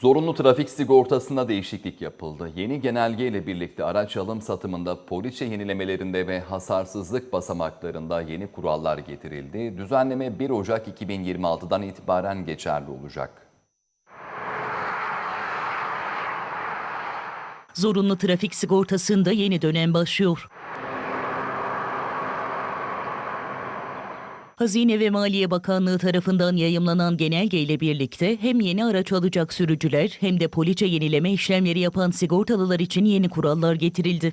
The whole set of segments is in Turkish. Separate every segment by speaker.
Speaker 1: Zorunlu trafik sigortasına değişiklik yapıldı. Yeni genelge ile birlikte araç alım satımında poliçe yenilemelerinde ve hasarsızlık basamaklarında yeni kurallar getirildi. Düzenleme 1 Ocak 2026'dan itibaren geçerli olacak.
Speaker 2: Zorunlu trafik sigortasında yeni dönem başlıyor. Hazine ve Maliye Bakanlığı tarafından yayımlanan genelge ile birlikte hem yeni araç alacak sürücüler hem de poliçe yenileme işlemleri yapan sigortalılar için yeni kurallar getirildi.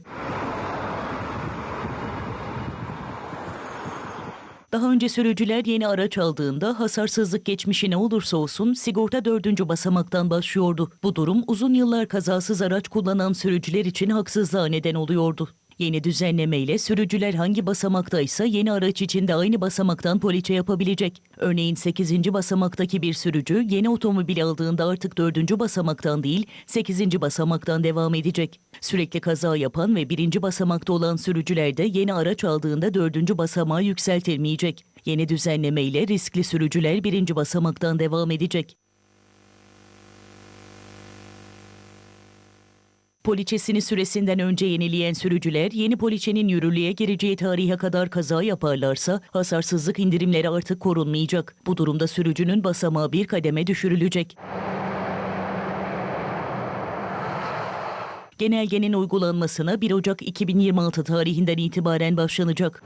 Speaker 2: Daha önce sürücüler yeni araç aldığında hasarsızlık geçmişi ne olursa olsun sigorta dördüncü basamaktan başlıyordu. Bu durum uzun yıllar kazasız araç kullanan sürücüler için haksızlığa neden oluyordu. Yeni düzenlemeyle sürücüler hangi basamaktaysa yeni araç için de aynı basamaktan poliçe yapabilecek. Örneğin 8. basamaktaki bir sürücü yeni otomobil aldığında artık 4. basamaktan değil 8. basamaktan devam edecek. Sürekli kaza yapan ve 1. basamakta olan sürücüler de yeni araç aldığında 4. basamağa yükseltilmeyecek. Yeni düzenlemeyle riskli sürücüler 1. basamaktan devam edecek. Poliçesini süresinden önce yenileyen sürücüler yeni poliçenin yürürlüğe gireceği tarihe kadar kaza yaparlarsa hasarsızlık indirimleri artık korunmayacak. Bu durumda sürücünün basamağı bir kademe düşürülecek. Genelgenin uygulanmasına 1 Ocak 2026 tarihinden itibaren başlanacak.